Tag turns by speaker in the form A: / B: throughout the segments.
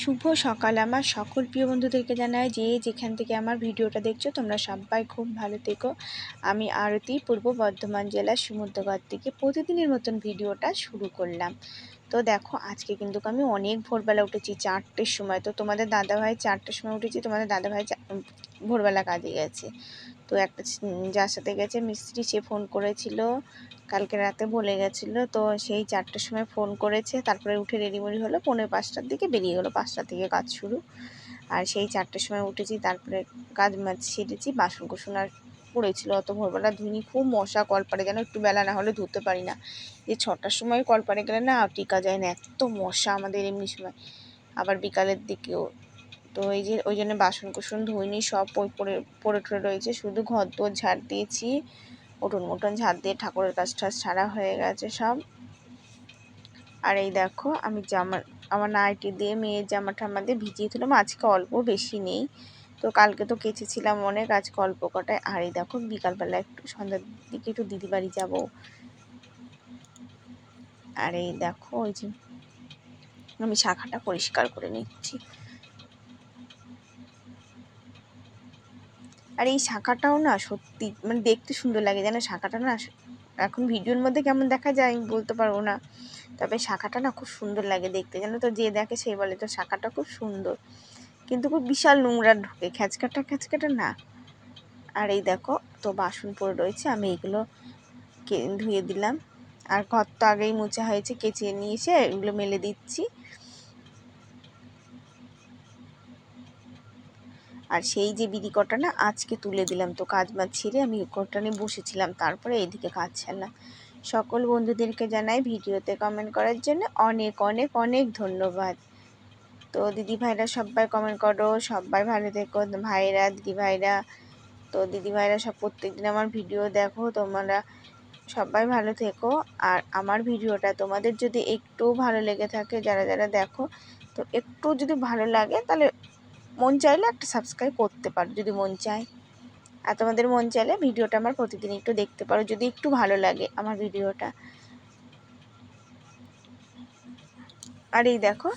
A: শুভ সকাল। আমার সকল প্রিয় বন্ধুদেরকে জানাই যে যেখান থেকে আমার ভিডিওটা দেখছ, তোমরা সবাই খুব ভালো থেকো। আমি আরতি, পূর্ব বর্ধমান জেলার সমুদ্রগড় থেকে প্রতিদিনের মতন ভিডিওটা শুরু করলাম। তো দেখো, আজকে কিন্তু আমি অনেক ভোরবেলা উঠেছি, চারটের সময়। তো তোমাদের দাদাভাই চারটের সময় উঠেছি, তোমাদের দাদাভাই ভোরবেলা কাজে গেছে। তো একটা যার সাথে গেছে মিস্ত্রি, সে ফোন করেছিল। কালকে রাতে বলে গেছিল। তো সেই চারটের সময় ফোন করেছে। তারপরে উঠে রেডিমেডি হলো। পৌনে পাঁচটার দিকে বেরিয়ে গেলো। পাঁচটা থেকে কাজ শুরু। আর সেই চারটের সময় উঠেছি। তারপরে কাজ মাছ ছেড়েছি বাসন কুসন আর পড়েছিল। অত ভোরবেলা ধুইনি। খুব মশা কলপারে যেন একটু বেলা না হলে ধুতে পারি না। যে ছটার সময় কলপারে গেলে না, টিকা যায় না। এত মশা আমাদের এমনি সময়। আবার বিকালের দিকেও তো এই যে, ওই জন্য বাসন কুসন ধুইনি, সব পড়ে পড়ে টড়ে রয়েছে। শুধু ঘর দোর ঝাড় দিয়েছি, উঠোন মুঠোন ঝাড় দিয়ে ঠাকুরের কাজ টাজ ছাড়া হয়ে গেছে সব। আর এই দেখো, আমি জামা, আমার নাইটি দিয়ে মেয়ের জামা টামা দিয়ে ভিজিয়ে তুলাম আজকে অল্প বেশি নেই। তো কালকে তো কেচেছিলাম অনেক, আজকে অল্প কটায়। আর এই দেখো, বিকালবেলা একটু সন্ধ্যার দিকে একটু দিদি বাড়ি যাব। আর এই দেখো, ওই যে আমি শাখাটা পরিষ্কার করে নিচ্ছি। আর এই শাখাটাও না সত্যি মানে দেখতে সুন্দর লাগে। যেন শাখাটা না এখন ভিডিওর মধ্যে কেমন দেখা যায় আমি বলতে পারব না। তবে শাখাটা না খুব সুন্দর লাগে দেখতে। যেন তো, যে দেখে সেই বলে তো শাখাটা খুব সুন্দর। কিন্তু খুব বিশাল নোংরা ঢুকে, খ্যাচকাটা খ্যাচকাটা না। আর এই দেখো, তো বাসন পড়ে রয়েছে, আমি এইগুলো ধুয়ে দিলাম। আর ঘর তো আগেই মোচা হয়েছে, কেচে নিয়ে এসে এগুলো মেলে দিচ্ছি। আর সেই যে বিড়ি কটা না, আজকে তুলে দিলাম। তো কাজ বাজ ছেড়ে আমি কটা নিয়ে বসেছিলাম। তারপরে এইদিকে কাজ ছাড়লাম। সকল বন্ধুদেরকে জানাই ভিডিওতে কমেন্ট করার জন্য অনেক অনেক অনেক ধন্যবাদ। তো দিদি ভাইরা সবাই কমেন্ট করো, সবাই ভালো থেকো। ভাইরা, দিদি ভাইরা, তো দিদি ভাইরা সব প্রত্যেকদিন আমার ভিডিও দেখো, তোমরা সবাই ভালো থেকো। আর আমার ভিডিওটা তোমাদের যদি একটু ভালো লেগে থাকে, যারা যারা দেখো, তো একটু যদি ভালো লাগে, তাহলে মন চাইলে একটা সাবস্ক্রাইব করতে পারো যদি মন চায়। আর তোমাদের মন চাইলে ভিডিওটা আমার প্রতিদিন একটু দেখতে পারো যদি একটু ভালো লাগে আমার ভিডিওটা। আর এই দেখো,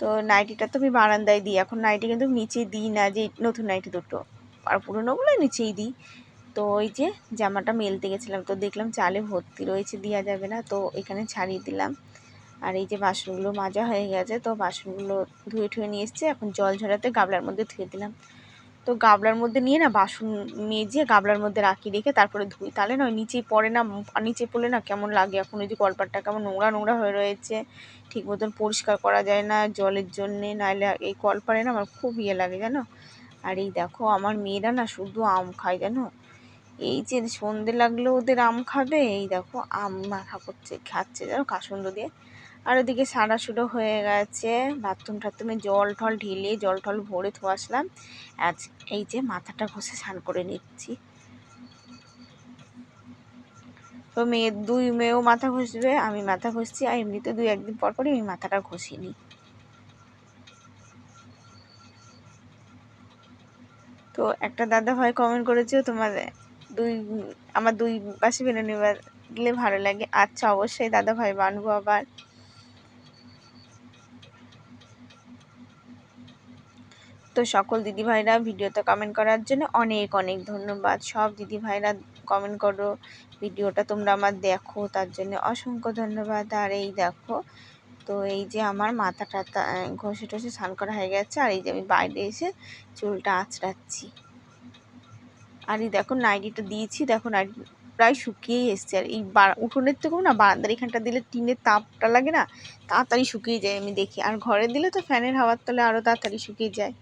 A: তো নাইটিটা তো আমি বারান্দায় দিই, এখন নাইটি কিন্তু নিচে দিই না যে নতুন নাইটি দুটো। আর পুরোনোগুলো নিচেই দিই। তো ওই যে জামাটা মেলতে গেছিলাম, তো দেখলাম চালে ভর্তি রয়েছে দেওয়া যাবে না, তো এখানে ছাড়িয়ে দিলাম। আর এই যে বাসনগুলো মাজা হয়ে গেছে, তো বাসনগুলো ধুয়ে ঠুয়ে নিয়ে এসছে। এখন জল ঝরাতে গাবলার মধ্যে ধুয়ে দিলাম। তো গাবলার মধ্যে নিয়ে না বাসন মেজে গাবলার মধ্যে রাখি, রেখে তারপরে ধুই। তাহলে নয়, নিচেই পড়ে না, নিচে পড়লে না কেমন লাগে? এখন ওই যে কলপাটটা কেমন নোংরা নোংরা হয়ে রয়েছে, ঠিক মতন পরিষ্কার করা যায় না জলের জন্যে। নাহলে এই কলপারে না আমার খুব ইয়ে লাগে জানো? আর এই দেখো, আমার মেয়েরা না শুধু আম খায় জানো? এই যে সন্ধে লাগলে ওদের আম খাবে, এই দেখো আম মাখা করছে খাচ্ছে, জানো কাসুন্দ দিয়ে। আর ওদিকে সারা সুডো হয়ে গেছে। বাথরুম টাথরুমে জল টল ঢেলে, জল টল ভরে আসলাম। আজ এই যে মাথাটা ঘষে স্নান করে নিচ্ছি। তো মেয়ে, দুই মেয়েও মাথা ঘষবে, আমি মাথা ঘষছি, আর এমনিতে দুই একদিন পর পরই আমি মাথাটা ঘষি নিই তো একটা দাদা ভাই কমেন্ট করেছে, তোমার দুই, আমার দুই পাশে বেরো নেবার গেলে ভালো লাগে। আচ্ছা অবশ্যই দাদা ভাই বানবো আবার। তো সকল দিদিভাইরা ভিডিওতে কমেন্ট করার জন্য অনেক অনেক ধন্যবাদ। সব দিদিভাইরা কমেন্ট করো, ভিডিওটা তোমরা আমার দেখো, তার জন্য অসংখ্য ধন্যবাদ। আর এই দেখো, তো এই যে আমার মাথা টাথা ঘষে টষে স্নান করা হয়ে গেছে, আর এই যে আমি বাইরে এসে চুলটা আঁচড়াচ্ছি। আর এই দেখো, নাইটিটা দিয়েছি, দেখো নাইটি প্রায় শুকিয়েই এসছে। আর এই উঠোনের থেকেও না বারান্দার এখানটা দিলে টিনের তাপটা লাগে না, তাড়াতাড়ি শুকিয়ে যায়, আমি দেখি। আর ঘরে দিলে তো ফ্যানের হাওয়ার তলে আরও তাড়াতাড়ি শুকিয়ে যায়।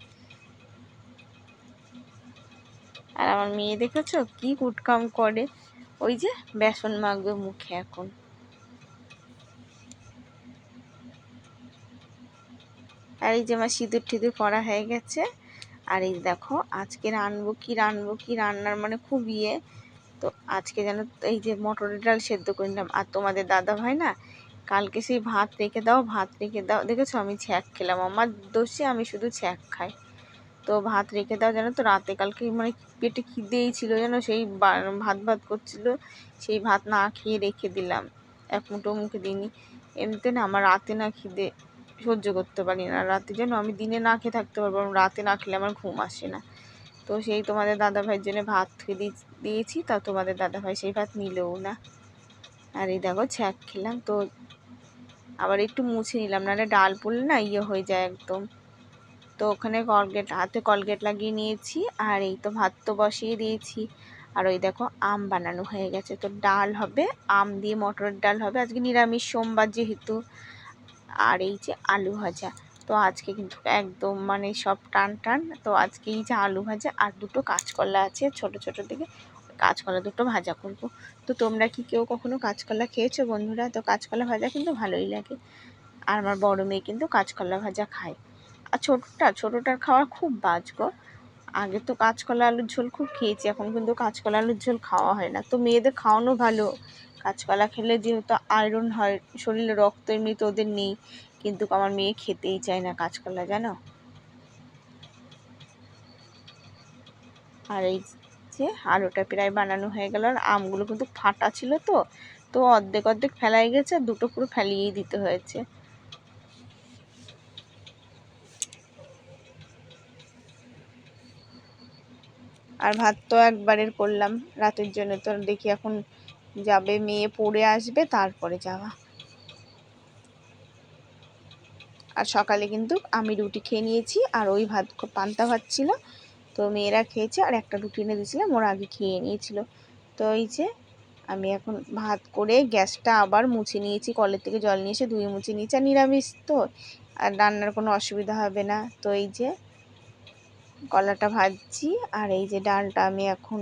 A: আর আমার মেয়ে দেখেছ? কি কুটকাম করে। ওই যে বেসন মাখবে মুখে এখন। আর এই যে আমার সিঁদুর টিঁদুর পরা হয়ে গেছে। আর এই দেখো, আজকে রানবো কি রানবো কি, রান্নার মানে খুব ইয়ে। তো আজকে যেন এই যে মটরের ডাল সেদ্ধ করে নিলাম। আর তোমাদের দাদা ভাই না, কালকে সেই ভাত রেখে দাও, ভাত রেখে দাও। দেখেছ? আমি ছ্যাঁক খেলাম। আমার দোষে আমি শুধু ছ্যাঁক খাই। তো ভাত রেখে দাও, জানো তো? রাতে কালকে মানে পেটে খিদেই ছিল যেন সেই ভাত ভাত করছিল, সেই ভাত না খেয়ে রেখে দিলাম। এক মুঠো মুখে দিইনি। এমনিতে না আমার রাতে না খিদে সহ্য করতে পারি না। রাতে যেন আমি দিনে না খেয়ে থাকতে পারব রাতে না খেলে আমার ঘুম আসে না। তো সেই তোমাদের দাদা ভাইয়ের জন্য ভাত খেয়ে দিয়েছি, তা তোমাদের দাদা ভাই সেই ভাত নিলেও না। আর এই দেখো, ছ্যাক খেলাম, তো আবার একটু মুছে নিলাম, নাহলে ডাল পড়লে না ইয়ে হয়ে যায় একদম। তো ওখানে কলগেট, হাতে কলগেট লাগিয়ে নিয়েছি আর এই তো ভাত তো বসিয়ে দিয়েছি। আর ওই দেখো আম বানানো হয়ে গেছে। তো ডাল হবে, আম দিয়ে মটরের ডাল হবে। আজকে নিরামিষ, সোমবার যেহেতু। আর এই যে আলু ভাজা। তো আজকে কিন্তু একদম মানে সব টান টান। তো আজকে এই যে আলু ভাজা আর দুটো কাঁচকলা আছে ছোট ছোট দিকে কাঁচকলা দুটো ভাজা করব। তো তোমরা কি কেউ কখনো কাঁচকলা খেয়েছো বন্ধুরা? তো কাঁচকলা ভাজা কিন্তু ভালোই লাগে। আর আমার বড় মেয়ে কিন্তু কাঁচকলা ভাজা খায়। আর ছোটোটা, ছোটোটার খাওয়া খুব বাজ গো। আগে তো কাঁচকলা আলুর ঝোল খুব খেয়েছি, এখন কিন্তু কাঁচকলা আলুর ঝোল খাওয়া হয় না। তো মেয়েদের খাওয়ানো ভালো। কাঁচকলা খেলে যেহেতু আয়রন হয়, শরীরে রক্ত এমনিতে ওদের নেই, কিন্তু আমার মেয়ে খেতেই চায় না কাঁচকলা, জানো? আর এই যে আলুটা প্রায় বানানো হয়ে গেল। আর আমগুলো কিন্তু ফাটা ছিল তো তো অর্ধেক অর্ধেক ফেলাই গেছে, দুটো পুরো ফেলিয়েই দিতে হয়েছে। আর ভাত তো একবারের করলাম। রাতের জন্য তো দেখি এখন যাবে, মেয়ে পড়ে আসবে, তারপরে যাওয়া। আর সকালে কিন্তু আমি রুটি খেয়ে নিয়েছি, আর ওই ভাত পান্তা ভাত ছিল। তো মেয়েরা খেয়েছে, আর একটা রুটি এনে দিয়েছিলাম, ওরা আগে খেয়ে নিয়েছিল। তো এই যে আমি এখন ভাত করে গ্যাসটা আবার মুছে নিয়েছি, কলের থেকে জল নিয়ে এসে ধুয়ে মুছে নিয়েছি। আর নিরামিষ তো, আর রান্নার কোনো অসুবিধা হবে না। তো এই যে কলাটা ভাজছি আর এই যে ডালটা আমি এখন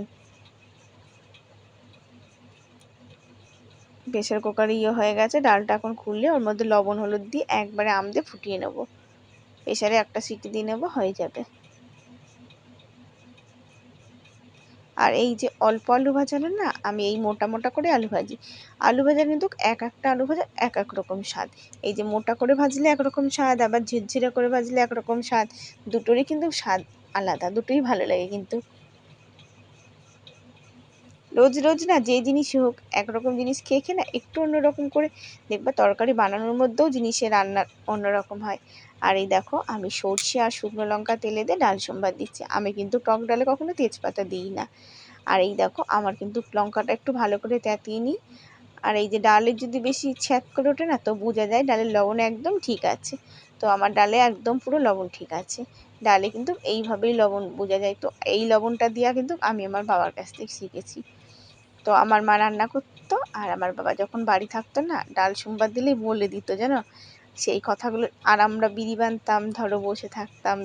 A: প্রেশার কুকারে ইয়ে হয়ে গেছে, ডালটা এখন খুললে ওর মধ্যে লবণ, হলুদ দিয়ে একবারে আম দিয়ে ফুটিয়ে নেব। প্রেশারে একটা সিটি দিয়ে নেব, হয়ে যাবে। আর এই যে অল্প আলু ভাজানো না আমি এই মোটা মোটা করে আলু ভাজি। আলু ভাজা কিন্তু এক একটা আলু ভাজা এক এক রকম স্বাদ। এই যে মোটা করে ভাজলে একরকম স্বাদ, আবার ঝিরঝিরে করে ভাজলে একরকম স্বাদ, দুটোরই কিন্তু স্বাদ আলাদা, দুটোই ভালো লাগে কিন্তু। রোজ রোজ না যে জিনিসই হোক, একরকম জিনিস খেয়ে খেয়ে না একটু অন্যরকম করে দেখবা তরকারি বানানোর মধ্যেও জিনিসের রান্নার অন্যরকম হয়। আর এই দেখো, আমি সর্ষে আর শুকনো লঙ্কা তেলে দিয়ে ডাল সোমবার দিচ্ছি। আমি কিন্তু টক ডালে কখনো তেজপাতা দিই না। আর এই দেখো, আমার কিন্তু লঙ্কাটা একটু ভালো করে তেঁতিয়ে নিই। আর এই যে ডালের যদি বেশি ছ্যাঁত করে ওঠে না, তো বোঝা যায় ডালের লবণ একদম ঠিক আছে। তো আমার ডালে একদম পুরো লবণ ঠিক আছে। ডালে কিন্তু এইভাবেই লবণ বোঝা যায়। তো এই লবণটা দিয়া কিন্তু আমি আমার বাবার কাছ থেকে শিখেছি। তো আমার মা রান্না করতো আর আমার বাবা যখন বাড়ি থাকতো না, ডাল সোমবার দিলেই বলে দিত জানো সেই কথাগুলো আর আমরা বিড়ি বানতাম, ধরো বসে থাকতাম,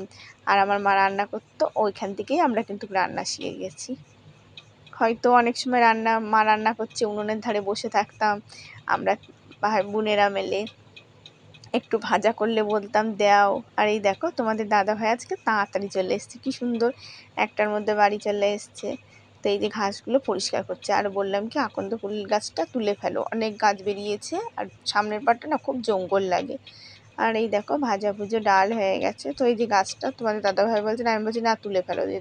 A: আর আমার মা রান্না করতো, ওইখান থেকেই আমরা কিন্তু রান্না শিখে গেছি। হয়তো অনেক সময় রান্না, মা রান্না করছে, উনুনের ধারে বসে থাকতাম, আমরা বোনেরা মেলে। একটু ভাজা করলে বলতাম, দেও। আর এই দেখো, তোমাদের দাদা ভাই আজকে তাড়াতাড়ি চলে এসছে। কি সুন্দর একটার মধ্যে বাড়ি চলে এসছে। তো এই যে ঘাসগুলো পরিষ্কার করছে। আর বললাম কি, আকন্দ ফুল গাছটা তুলে ফেলো। অনেক গাছ বেরিয়েছে আর সামনের পাটটা না খুব জঙ্গল লাগে। আর এই দেখো, ভাজা ভুজো ডাল হয়ে গেছে। তো এই যে গাছটা, তোমাদের দাদাভাই বলছে, আমি বলছি, না, তুলে ফেলো। যে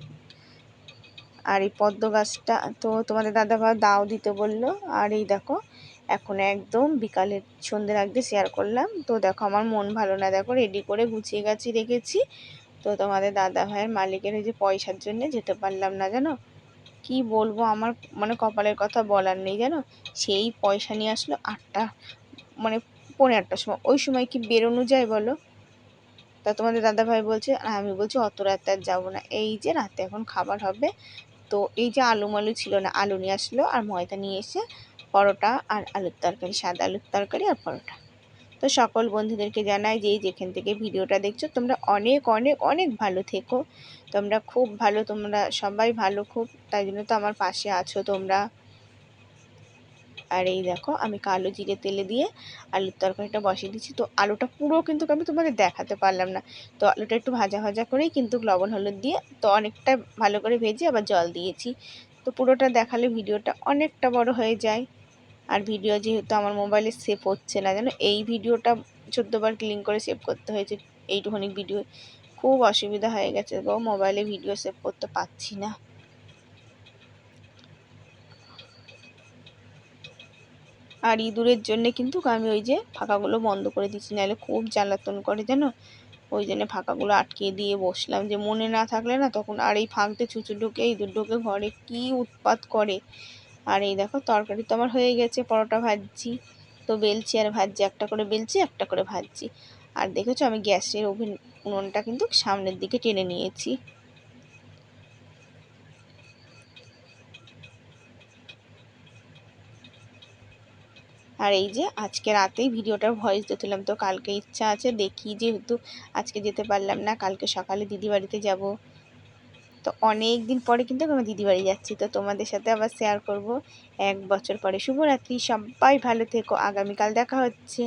A: আর এই পদ্ম গাছটা, তো তোমাদের দাদাভাই দাও দিতে বলল। আর এই দেখো এখন একদম বিকালের সন্ধ্যের আগে শেয়ার করলাম। তো দেখো আমার মন ভালো না, দেখো রেডি করে গুছিয়ে গাছি রেখেছি। তো তোমাদের দাদা ভাইয়ের মালিকের ওই যে পয়সার জন্যে যেতে পারলাম না, জানো? কি বলব আমার মানে কপালের কথা বলার নেই, জানো? সেই পয়সা নিয়ে আসলো আটটা মানে পনেরো আটটার সময়। ওই সময় কি বেরোনো যায় বলো? তা তোমাদের দাদা ভাই বলছে আর আমি বলছি অত রাতে আর যাব না। এই যে রাতে এখন খাবার হবে। তো এই যে আলু মালু ছিল না, আলু নিয়ে আসলো আর ময়দা নিয়ে এসে পরোটা আর আলুর তরকারি, সাদা আলুর তরকারি আর পরোটা। তো সকল বন্ধুদেরকে জানাই যে যেখান থেকে ভিডিওটা দেখছ, তোমরা অনেক অনেক অনেক ভালো থেকো। তোমরা খুব ভালো, তোমরা সবাই ভালো, খুব তাই জন্য তো আমার পাশে আছো তোমরা। আর এই দেখো, আমি কালো জিরে তেলে দিয়ে আলুর তরকারিটা বসিয়ে দিচ্ছি। তো আলুটা পুরো কিন্তু আমি তোমাদের দেখাতে পারলাম না। তো আলুটা একটু ভাজা ভাজা করেই কিন্তু লবণ, হলুদ দিয়ে তো অনেকটা ভালো করে ভেজে আবার জল দিয়েছি। তো পুরোটা দেখালে ভিডিওটা অনেকটা বড় হয়ে যায়। আর ভিডিও যেহেতু আমার মোবাইলে সেভ হচ্ছে না, যেন এই ভিডিওটা চোদ্দোবার ক্লিন করে সেভ করতে হয়েছে, এইটুখানি ভিডিও খুব অসুবিধা হয়ে গেছে গো মোবাইলে ভিডিও সেভ করতে পারছি না। আর ইঁদুরের জন্য কিন্তু আমি ওই যে ফাঁকাগুলো বন্ধ করে দিচ্ছি, নাহলে খুব জ্বালাতন করে যেন ওই জন্য ফাঁকাগুলো আটকে দিয়ে বসলাম, যে মনে না থাকলে না তখন আর এই ফাঁকতে চুচু ঢুকে ইঁদুর ঢুকে ঘরে কি উৎপাত করে। আর এই দেখো, তরকারি তো আমার হয়ে গেছে, পরোটা ভাজছি। তো বেলছি আর ভাজছি, একটা করে বেলছি, একটা করে ভাজছি। আর দেখেছ, আমি গ্যাসের ওভেন, উনুনটা কিন্তু সামনের দিকে টেনে নিয়েছি। আর এই যে, আজকে রাতেই ভিডিওটার ভয়েস দিয়েছিলাম তো কালকে ইচ্ছা আছে দেখি, যেহেতু আজকে যেতে পারলাম না, কালকে সকালে দিদি বাড়িতে যাব। তো অনেক দিন পরে কিন্তু আমি দিদি বাড়ি যাচ্ছি। তো তোমাদের সাথে আবার শেয়ার করব। এক বছর পরে। শুভরাত্রি, সবাই ভালো থেকো। আগামীকাল দেখা হচ্ছে।